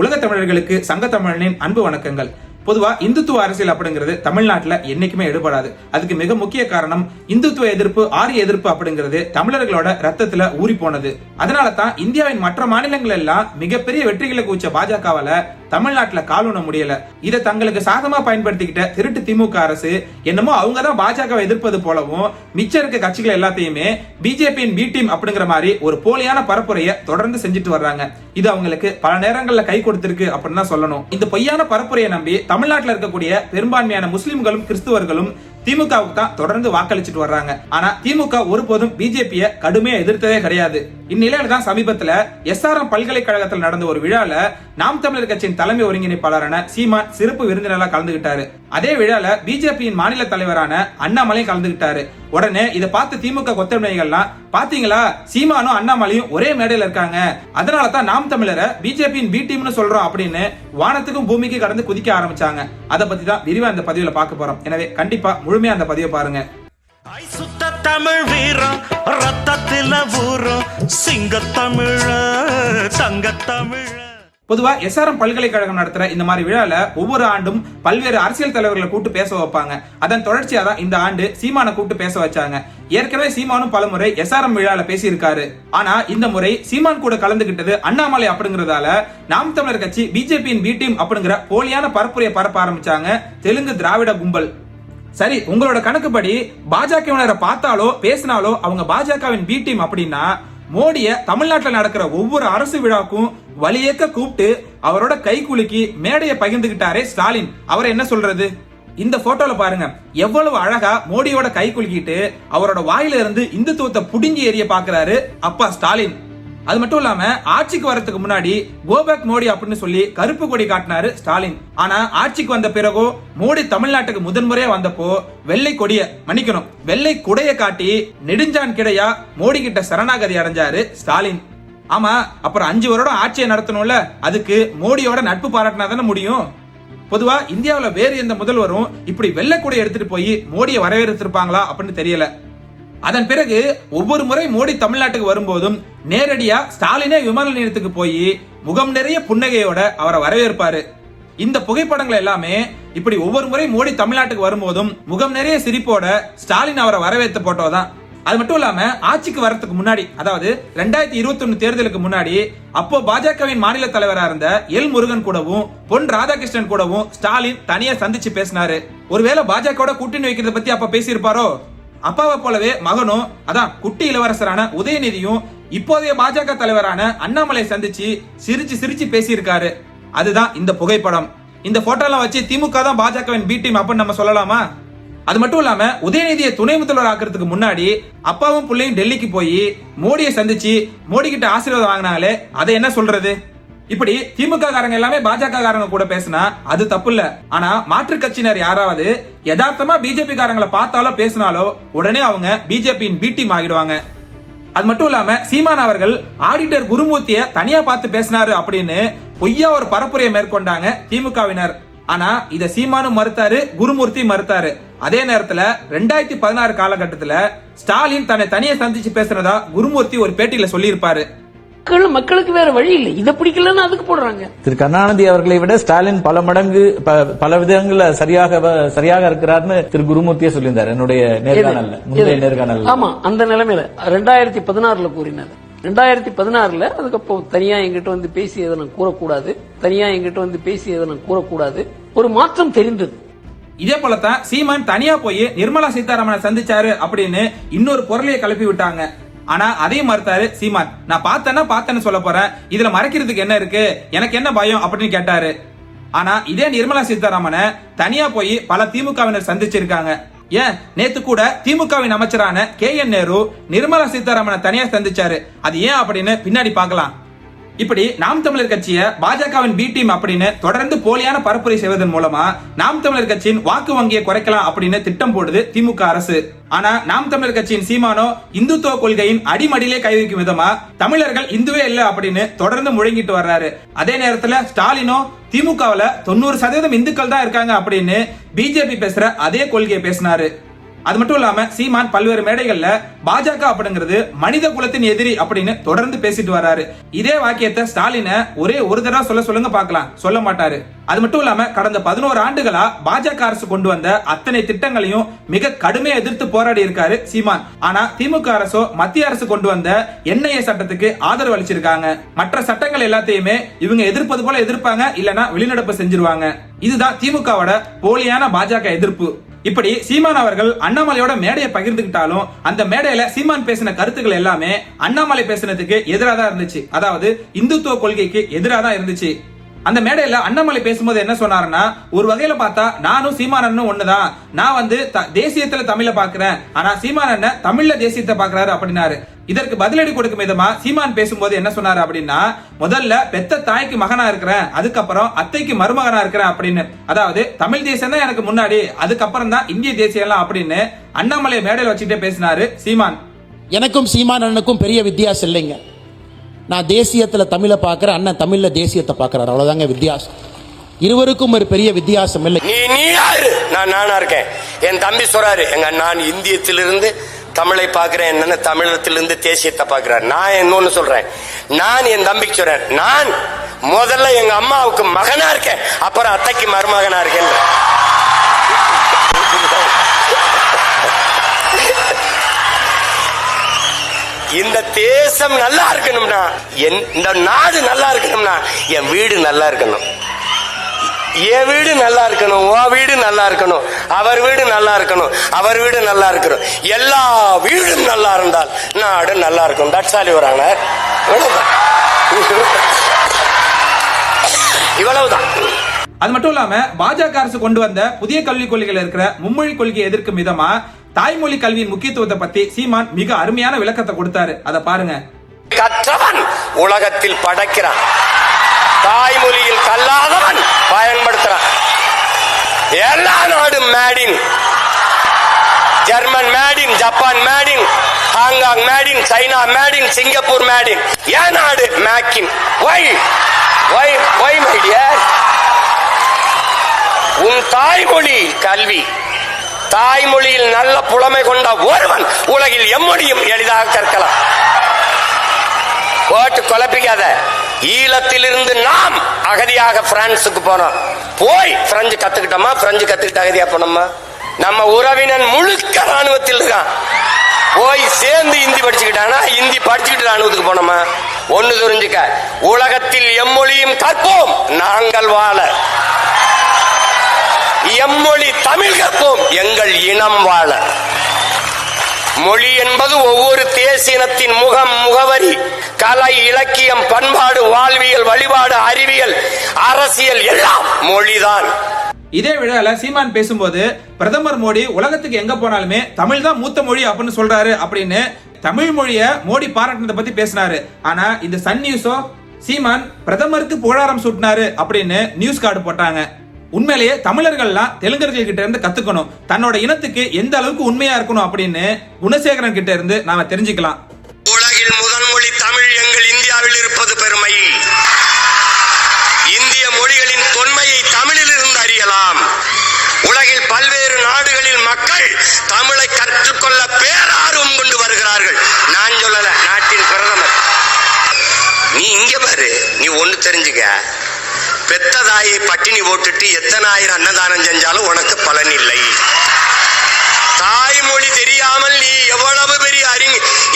உலக தமிழர்களுக்கு சங்க தமிழனின் அன்பு வணக்கங்கள். பொதுவா இந்துத்துவ அரசியல் அப்படிங்கிறது தமிழ்நாட்டில் என்னைக்குமே எடுபடாது. அதுக்கு மிக முக்கிய காரணம் இந்துத்துவ எதிர்ப்பு ஆரிய எதிர்ப்பு அப்படிங்கிறது தமிழர்களோட ரத்தத்துல ஊறி போனது அதனால தான் இந்தியாவின் மற்ற மாநிலங்கள் எல்லாம் மிகப்பெரிய வெற்றிகளை குவிச்ச பாஜகவால தமிழ்நாட்டுல காலூன முடியல. இதை தங்களுக்கு சாதமா பயன்படுத்திக்கிட்ட திருட்டு திமுக அரசு என்னமோ அவங்க தான் பாஜகவை எதிர்ப்பது போலவும் மிச்சம் இருக்க கட்சிகள் எல்லாத்தையுமே பிஜேபியின் பி டீம் அப்படிங்கிற மாதிரி ஒரு போலியான பரப்புரையை தொடர்ந்து செஞ்சுட்டு வர்றாங்க. இது அவங்களுக்கு பல நேரங்கள்ல கை கொடுத்திருக்கு அப்படின்னு தான் சொல்லணும். இந்த பொய்யான பரப்புரையை நம்பி தமிழ்நாட்டுல இருக்கக்கூடிய பெரும்பான்மையான முஸ்லிம்களும் கிறிஸ்துவர்களும் திமுகவுக்கு தான் தொடர்ந்து வாக்களிச்சுட்டு வர்றாங்க. ஆனா திமுக ஒருபோதும் பிஜேபிய கடுமையா எதிர்த்ததே கிடையாது. இந்நிலையில தான் சமீபத்துல எஸ்ஆர்எம் பல்கலைக்கழகத்தில் நடந்த ஒரு விழால நாம் தமிழர் கட்சியின் தலைமை ஒருங்கிணைப்பாளரான சீமான் சிறப்பு விருந்தினராக கலந்துகிட்டாரு. அதே விழால பிஜேபியின் மாநில தலைவரான அண்ணாமலை கலந்துகிட்டாரு. உடனே இதை பார்த்து திமுக கொத்தமணிகள்லாம் பாத்தீங்களா? சீமானும் அண்ணாமலையும் ஒரே மேடையில இருக்காங்க. அதனால தான் நாம் தமிழரை பிஜேபியின் பி டீம்னு சொல்றோம் அப்படின்னு வானத்துக்கும் பூமிக்கு கடந்து குதிக்க ஆரம்பிச்சாங்க. அதை பத்தி தான் விரிவா அந்த பதிவுல பார்க்க போறோம். எனவே கண்டிப்பா முழுமையா அந்த பதிவை பாருங்க. சுத்த தமிழ் வீரம் ரத்தத்தில ஊறும். சிங்க தமிழ தங்க தமிழ பொதுவாக எஸ்ஆர்எம் பல்கலைக்கழகம் நடத்துகிற இந்த மாதிரி விழாவில் ஒவ்வொரு ஆண்டும் பல்வேறு அரசியல் தலைவர்களை கூட்டு பேச வைப்பாங்க. அதன் தொடர்ச்சியாக தான் இந்த ஆண்டு சீமானை கூட்டு பேச வச்சாங்க. ஏற்கனவே சீமானும் பலமுறை எஸ்ஆர்எம் விழால பேசியிருக்காரு. ஆனா இந்த முறை சீமான் கூட கலந்துகிட்டது அண்ணாமலை அப்படிங்கறதால நாம் தமிழர் கட்சி பிஜேபியின் பி டீம் அப்படிங்கிற போலியான பரப்புரையை பரப்ப ஆரம்பிச்சாங்க தெலுங்கு திராவிட கும்பல். சரி உங்களோட கணக்குப்படி பாஜகவினரை பார்த்தாலோ பேசினாலோ அவங்க பாஜகவின் பி டீம் அப்படின்னா மோடிய தமிழ்நாட்டில் நடக்கிற ஒவ்வொரு அரசு விழாக்கும் வழியேக்க கூப்பிட்டு அவரோட கை குலுக்கி மேடையை பகிர்ந்துகிட்டாரே ஸ்டாலின். அவரை என்ன சொல்றது? இந்த போட்டோல பாருங்க. எவ்வளவு அழகா மோடியோட கை குலுக்கிட்டு அவரோட வாயில இருந்து இந்துத்துவத்தை புடுங்கி எறிய பாக்குறாரு அப்பா ஸ்டாலின். அது மட்டும் இல்லாம ஆட்சிக்கு வரதுக்கு முன்னாடி கோபேக் மோடி அப்படின்னு சொல்லி கருப்பு கொடி காட்டினாரு ஸ்டாலின். ஆனா ஆட்சிக்கு வந்த பிறகோ மோடி தமிழ்நாட்டுக்கு முதன்முறையா வந்தப்போ வெள்ளை கொடிய மன்னிக்கணும். வெள்ளை குடைய காட்டி நெடுஞ்சான் கிடையா மோடி கிட்ட சரணாகதி அடைஞ்சாரு ஸ்டாலின். ஆமா அப்புறம் அஞ்சு வருடம் ஆட்சியை நடத்தணும்ல அதுக்கு மோடியோட நட்பு பாராட்டினா தானே முடியும்? பொதுவா இந்தியாவில் வேறு எந்த முதல்வரும் இப்படி வெள்ளை எடுத்துட்டு போய் மோடியை வரவேற்றிருப்பாங்களா அப்படின்னு தெரியல. அதன் பிறகு ஒவ்வொரு முறை மோடி தமிழ்நாட்டுக்கு வரும்போதும் நேரடியா ஸ்டாலினே விமான நிலையத்துக்கு போய் முகம் நிறைய புன்னகையோட அவரை வரவேற்பாரு. இந்த புகைப்படங்கள் எல்லாமே இப்படி ஒவ்வொரு முறை மோடி தமிழ்நாட்டுக்கு வரும்போதும் முகம் நிறைய சிரிப்போட ஸ்டாலின் அவரை வரவேற்ற போட்டோ தான் அது மட்டும் இல்லாம ஆட்சிக்கு வரத்துக்கு முன்னாடி அதாவது ரெண்டாயிரத்தி இருபத்தி ஒன்னு தேர்தலுக்கு முன்னாடி அப்போ பாஜகவின் மாநில தலைவரா இருந்த எல் முருகன் கூடவும் பொன் ராதாகிருஷ்ணன் கூடவும் ஸ்டாலின் தனியா சந்திச்சு பேசினாரு. ஒருவேளை பாஜகவோட கூட்டணி வைக்கிறத பத்தி அப்ப பேசியிருப்பாரோ? அப்பாவை போலவே மகனும் அதான் குட்டி இளவரசரான உதயநிதியும் இப்போதைய பாஜக தலைவரான அண்ணாமலை சந்திச்சு சிரிச்சு சிரிச்சு பேசியிருக்காரு. அதுதான் இந்த புகைப்படம். இந்த போட்டோலாம் வச்சு திமுக தான் பாஜகவின் பி டீம் அப்படின்னு நம்ம சொல்லலாமா? அது மட்டும் இல்லாம உதயநிதியை துணை முதல்வர் ஆக்குறதுக்கு முன்னாடி அப்பாவும் பிள்ளையும் டெல்லிக்கு போய் மோடியை சந்திச்சு மோடி கிட்ட ஆசீர்வாதம் வாங்கினாங்களே அதை என்ன சொல்றது? இப்படி திமுக காரங்க எல்லாமே பாஜக காரங்க கூட பேசினா அது தப்பு இல்ல ஆனா மாற்று கட்சியினர் யாராவது யதார்த்தமா பிஜேபி காரங்களை பார்த்தாலோ பேசினாலோ உடனே அவங்க பிஜேபியின் பி டீம் ஆகிடுவாங்க. அது மட்டும் இல்லாம சீமான் அவர்கள் ஆடிட்டர் குருமூர்த்திய தனியா பார்த்து பேசினாரு அப்படின்னு பொய்யா ஒரு பரப்புரையை மேற்கொண்டாங்க திமுகவினர். ஆனா இத சீமானும் மறுத்தாரு குருமூர்த்தி மறுத்தாரு. அதே நேரத்துல ரெண்டாயிரத்தி பதினாறு காலகட்டத்துல ஸ்டாலின் தன்னை தனியா சந்திச்சு பேசுறதா குருமூர்த்தி ஒரு பேட்டியில சொல்லியிருப்பாரு. மக்கள் மக்களுக்கு வேற வழி இல்லை. இதை பிடிக்கலன்னு அதுக்கு போடுறாங்க. திரு கருணாநிதி அவர்களை விட ஸ்டாலின் பல மடங்கு பல விதங்கள்ல சரியாக வ- சரியாக இருக்கிறார்னு திரு குருமூர்த்தியே சொல்லியிருந்தார் என்னுடைய நேர்காணல்ல முந்தைய எது? நேர்காணல்ல. ஆமா அந்த நிலைமையில. ரெண்டாயிரத்தி பதினாறுல கூறினது ரெண்டாயிரத்தி பதினாறுல அதுக்கப்புறம் தனியா எங்கிட்ட வந்து பேசியதை நான் கூறக்கூடாது தனியா எங்கிட்ட வந்து பேசியதை நான் கூறக்கூடாது ஒரு மாற்றம் தெரிந்தது. இதே போலத்தான் சீமான் தனியா போய் நிர்மலா சீதாராமனை சந்திச்சாரு அப்படின்னு இன்னொரு பொருளையை கிளப்பி விட்டாங்க. ஆனா அதையும் மறுத்தாரு சீமான் நான் பார்த்தேன்னா பார்த்தேன்னு சொல்ல போறேன். இதுல மறைக்கிறதுக்கு என்ன இருக்கு? எனக்கு என்ன பயம்? அப்படின்னு கேட்டாரு. ஆனா இதே நிர்மலா சீதாராமனை தனியா போய் பல திமுகவினர் சந்திச்சிருக்காங்க. ஏன்? நேத்து கூட திமுகவின் அமைச்சரான கே என் நேரு நிர்மலா சீதாராமனை தனியா சந்திச்சாரு. அது ஏன் அப்படின்னு பின்னாடி பார்க்கலாம். இப்படி நாம் தமிழர் கட்சியை பாஜகவின் பி டீம் அப்படின்னு தொடர்ந்து போலியான பரப்புரை செய்வதன் மூலமா நாம் தமிழர் கட்சியின் வாக்கு வங்கியை குறைக்கலாம் அப்படின்னு திட்டம் போடுது திமுக அரசு. ஆனா நாம் தமிழர் கட்சியின் சீமானோ இந்துத்துவ கொள்கையின் அடிமடியிலே கை வைக்கும் விதமா தமிழர்கள் இந்துவே இல்ல அப்படின்னு தொடர்ந்து முழங்கிட்டு வர்றாரு. அதே நேரத்துல ஸ்டாலினோ திமுகவுல தொண்ணூறு சதவீதம் இந்துக்கள் தான் இருக்காங்க அப்படின்னு பிஜேபி பேசுற அதே கொள்கையை பேசினாரு. அது மட்டும் இல்லாம சீமான் பல்வேறு மேடைகள்ல பாஜக அப்படிங்கிறது மனித குலத்தின் எதிரி அப்படின்னு தொடர்ந்து பேசிட்டு வராரு. இதே வாக்கியத்தை ஸ்டாலின ஒரே ஒரு தடவை சொல்ல சொல்லுங்க பார்க்கலாம். சொல்ல மாட்டாரு. அது மட்டும் இல்லாம கடந்த பதினோரு ஆண்டுகளா பாஜக அரசு கொண்டு வந்த அத்தனை திட்டங்களையும் மிக கடுமையா எதிர்த்து போராடி இருக்காரு சீமான். ஆனா திமுக அரசோ மத்திய அரசு கொண்டு வந்த என்ஐஏ சட்டத்துக்கு ஆதரவு அளிச்சிருக்காங்க. மற்ற சட்டங்கள் எல்லாத்தையுமே இவங்க எதிர்ப்பது போல எதிர்ப்பாங்க இல்லனா வெளிநடப்பு செஞ்சிருவாங்க. இதுதான் திமுகவோட போலியான பாஜக எதிர்ப்பு. இப்படி சீமான் அவர்கள் அண்ணாமலையோட மேடையை பகிர்ந்துகிட்டாலும் அந்த மேடையில சீமான் பேசின கருத்துக்கள் எல்லாமே அண்ணாமலை பேசினதுக்கு எதிராக தான் இருந்துச்சு. அதாவது இந்துத்துவ கொள்கைக்கு எதிராக தான் இருந்துச்சு. அந்த மேடையில அண்ணாமலை பேசும்போது என்ன சொன்னாருன்னா ஒரு வகையில பார்த்தா நானும் சீமானனும் ஒண்ணுதான். நான் வந்து த- தேசியத்துல தமிழ பாக்குறேன் ஆனா சீமான் தமிழ்ல தேசியத்தை பாக்குறாரு அப்படின்னாரு. இதற்கு பதிலடி கொடுக்கும் விதமா சீமான் பேசும்போது என்ன சொன்னாரு அப்படின்னா முதல்ல பெத்த தாய்க்கு மகனா இருக்கிறேன் அதுக்கப்புறம் அத்தைக்கு மருமகனா இருக்கிறேன் அப்படின்னு. அதாவது தமிழ் தேசியம் தான் எனக்கு முன்னாடி அதுக்கப்புறம் தான் இந்திய தேசியம் எல்லாம் அப்படின்னு அண்ணாமலை மேடையில் வச்சுட்டே பேசினாரு சீமான். எனக்கும் சீமான் அண்ணனுக்கும் பெரிய வித்தியாசம் இல்லைங்க. நான் தேசியத்தில் தமிழை பார்க்குறேன் அண்ணன் தமிழில் தேசியத்தை பார்க்குறாரு. அவ்வளோதாங்க வித்தியாசம். இருவருக்கும் ஒரு பெரிய வித்தியாசம் இல்லை. நீ நீ யாரு? நான் நானா இருக்கேன். என் தம்பி சொல்றாரு எங்க நான் இந்தியத்திலிருந்து தமிழை பார்க்கிறேன் என்னன்னு தமிழத்திலிருந்து தேசியத்தை பார்க்கிறேன் நான் இன்னொன்னு சொல்றேன். நான் என் தம்பிக்கு சொல்றேன். நான் முதல்ல எங்க அம்மாவுக்கு மகனா இருக்கேன். அப்புறம் அத்தைக்கு மருமகனா இருக்கேன். இந்த தேசம் நல்லா இருக்கணும்னா என் இந்த நாடு நல்லா இருக்கணும்னா என் வீடு நல்லா இருக்கணும். என் வீடு நல்லா இருக்கணும் உன் வீடு நல்லா இருக்கணும். அவர் வீடு நல்லா இருக்கணும் அவர் வீடு நல்லா இருக்கணும். எல்லா வீடும் நல்லா இருந்தால் நாடு நல்லா இருக்கும். தட்சாலி வராங்க இவ்வளவுதான். அது மட்டும் இல்லாம பாஜக அரசு கொண்டு வந்த புதிய கல்விக் கொள்கைகள் இருக்கிற மும்மொழி கொள்கையை எதிர்க்கும் விதமா தாய்மொழி கல்வியின் முக்கியத்துவத்தை பத்தி சீமான் மிக அருமையான விளக்கத்தை கொடுத்தாரு. அதை பாருங்க. கற்றவன் உலகத்தில் படைக்கிறான். தாய்மொழியில் கல்லாதவன் பயன்படுத்துறான். எல்லா நாடும் made in German made in Japan made in Hong Kong made in China made in Singapore made in ஏன் நாடு make in why why why my உன் தாய்மொழி கல்வி. தாய்மொழியில் நல்ல புலமை கொண்ட ஒருவன் உலகில் எம்மொழியும் எளிதாக கற்கலாம். போட்டு குழப்பிக்காத. ஈழத்திலிருந்து நாம் அகதியாக பிரான்சுக்கு போனோம். போய் பிரெஞ்சு கத்துக்கிட்டோமா? பிரெஞ்சு கத்துக்கிட்டு அகதியா போனோமா? நம்ம உறவினன் முழுக்க ராணுவத்தில் இருக்கான். போய் சேர்ந்து இந்தி படிச்சுக்கிட்டானா? இந்தி படிச்சுக்கிட்டு ராணுவத்துக்கு போனோமா? ஒண்ணு தெரிஞ்சுக்க உலகத்தில் எம்மொழியும் கற்போம் நாங்கள் வாழ. எம்மொழி தமிழ் கற்போம் எங்கள் இனம் வாழ. மொழி என்பது ஒவ்வொரு தேசியனத்தின் முகம் கலை இலக்கியம் பண்பாடு வாழ்வியல் வழிபாடு அறிவியல் அரசியல் எல்லாம் மொழிதான். இதே விழால சீமான் பேசும்போது பிரதமர் மோடி உலகத்துக்கு எங்க போனாலுமே தமிழ் தான் மூத்த மொழி அப்படின்னு சொல்றாரு அப்படின்னு தமிழ் மொழிய மோடி பாராட்டினதை பத்தி பேசினாரு. ஆனா இந்த சன் நியூஸோ சீமான் பிரதமருக்கு புகழாரம் சூட்டினாரு அப்படின்னு நியூஸ் கார்டு போட்டாங்க. உண்மையிலேயே தமிழர்கள்லாம் தெலுங்கர்கள் கிட்ட இருந்து கத்துக்கணும். தன்னோட இனத்துக்கு எந்த அளவுக்கு உண்மையா இருக்கணும் அப்படின்னு குணசேகரன் கிட்ட இருந்து நாம தெரிஞ்சுக்கலாம். இருப்பது பெருமை. இந்திய மொழிகளின் தொன்மையை தமிழில் இருந்து அறியலாம். உலகில் பல்வேறு நாடுகளில் மக்கள் தமிழை கற்றுக்கொள்ள பேரார்வம் கொண்டு வருகிறார்கள். நான் சொல்லல நாட்டின் பிரதமர். நீ இங்க பாரு நீ ஒண்ணு தெரிஞ்சுக்க. பெத்த தாயை பட்டினி போட்டுட்டு எத்தனை ஆயிரம் அன்னதானம் செஞ்சாலும் உனக்கு பலன் இல்லை. தாய்மொழி தெரியாமல் நீ எவ்வளவு பெரிய அறிஞ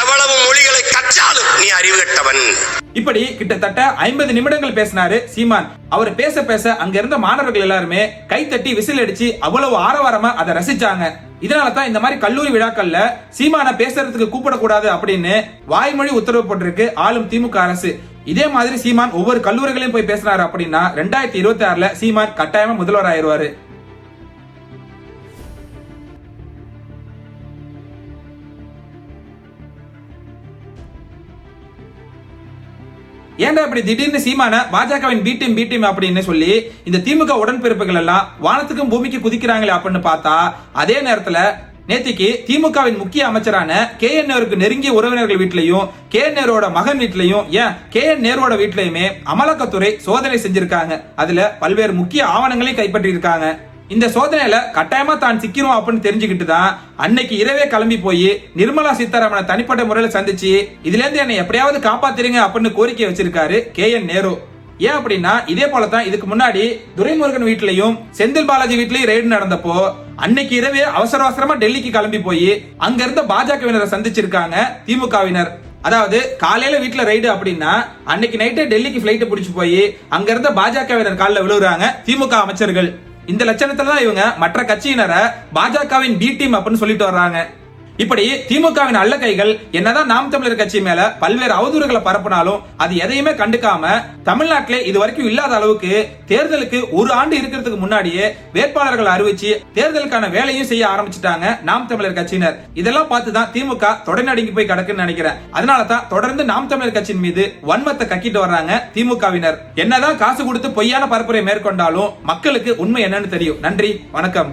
எவ்வளவு மொழிகளை கற்றாலும் நீ அறிவு கட்டவன். இப்படி கிட்டத்தட்ட ஐம்பது நிமிடங்கள் பேசினாரு சீமான். அவர் பேச பேச அங்க இருந்த மாணவர்கள் எல்லாருமே கைத்தட்டி விசில் அடிச்சு அவ்வளவு ஆரவாரமா அதை ரசிச்சாங்க. இதனால தான் இந்த மாதிரி கல்லூரி விழாக்கள்ல சீமான பேசுறதுக்கு கூப்பிடக்கூடாது அப்படின்னு வாய்மொழி உத்தரவு போட்டிருக்கு ஆளும் திமுக அரசு. இதே மாதிரி சீமான் ஒவ்வொரு கல்லூரிகளையும் போய் பேசினாரு அப்படின்னா ரெண்டாயிரத்தி இருபத்தி ஆறுல சீமான் கட்டாயமா முதல்வர் ஆயிடுவாரு ஏன்டா இப்படி திடீர்னு சீமான பாஜகவின் பி டீம் பி டீம் அப்படின்னு சொல்லி இந்த திமுக உடன்பிறப்புகள் எல்லாம் வானத்துக்கும் பூமிக்கு குதிக்கிறாங்களே அப்படின்னு பார்த்தா அதே நேரத்துல நேத்திக்கு திமுகவின் முக்கிய அமைச்சரான கே என் நேருக்கு நெருங்கிய உறவினர்கள் வீட்லயும் கே என் நேரோட மகன் வீட்லயும் ஏன் கே என் நேரோட வீட்லயுமே அமலாக்கத்துறை சோதனை செஞ்சிருக்காங்க. அதுல பல்வேறு முக்கிய ஆவணங்களையும் கைப்பற்றி இருக்காங்க இந்த சோதனையில கட்டாயமா தான் சிக்கிறோம் அப்படின்னு தெரிஞ்சுக்கிட்டு தான் அன்னைக்கு இரவே கிளம்பி போய் நிர்மலா சீதாராமனை தனிப்பட்ட முறையில சந்திச்சு இதுல இருந்து என்னை எப்படியாவது காப்பாத்துறீங்க அப்படின்னு கோரிக்கை வச்சிருக்காரு கே என் நேரு. ஏன் அப்படின்னா இதே போல தான் இதுக்கு முன்னாடி துரைமுருகன் வீட்லயும் செந்தில் பாலாஜி வீட்லயும் ரெய்டு நடந்தப்போ அன்னைக்கு இரவே அவசர அவசரமா டெல்லிக்கு கிளம்பி போய் அங்க இருந்த பாஜகவினரை சந்திச்சிருக்காங்க திமுகவினர். அதாவது காலையில வீட்டுல ரைடு அப்படின்னா அன்னைக்கு நைட்டே டெல்லிக்கு பிளைட் பிடிச்சு போய் அங்க இருந்த பாஜகவினர் காலில் விழுகுறாங்க திமுக அமைச்சர்கள். இந்த லட்சணத்துல தான் இவங்க மற்ற கட்சியினரை பாஜகவின் பி டீம் அப்படின்னு சொல்லிட்டு வர்றாங்க. இப்படி திமுகவின் அல்ல கைகள் என்னதான் நாம் தமிழர் கட்சி மேல பல்வேறு அவதூறுகளை பரப்புனாலும் அது எதையுமே கண்டுக்காம தமிழ்நாட்டிலே இது வரைக்கும் இல்லாத அளவுக்கு தேர்தலுக்கு ஒரு ஆண்டு இருக்கிறதுக்கு முன்னாடியே வேட்பாளர்கள் அறிவிச்சு தேர்தலுக்கான வேலையும் செய்ய ஆரம்பிச்சிட்டாங்க நாம் தமிழர் கட்சியினர். இதெல்லாம் பார்த்து தான் திமுக தொடர்நடுங்கி போய் கிடக்குன்னு நினைக்கிறேன். அதனால தான் தொடர்ந்து நாம் தமிழர் கட்சியின் மீது வன்மத்தை கக்கிட்டு வர்றாங்க திமுகவினர். என்னதான் காசு கொடுத்து பொய்யான பரப்புரை மேற்கொண்டாலும் மக்களுக்கு உண்மை என்னன்னு தெரியும். நன்றி வணக்கம்.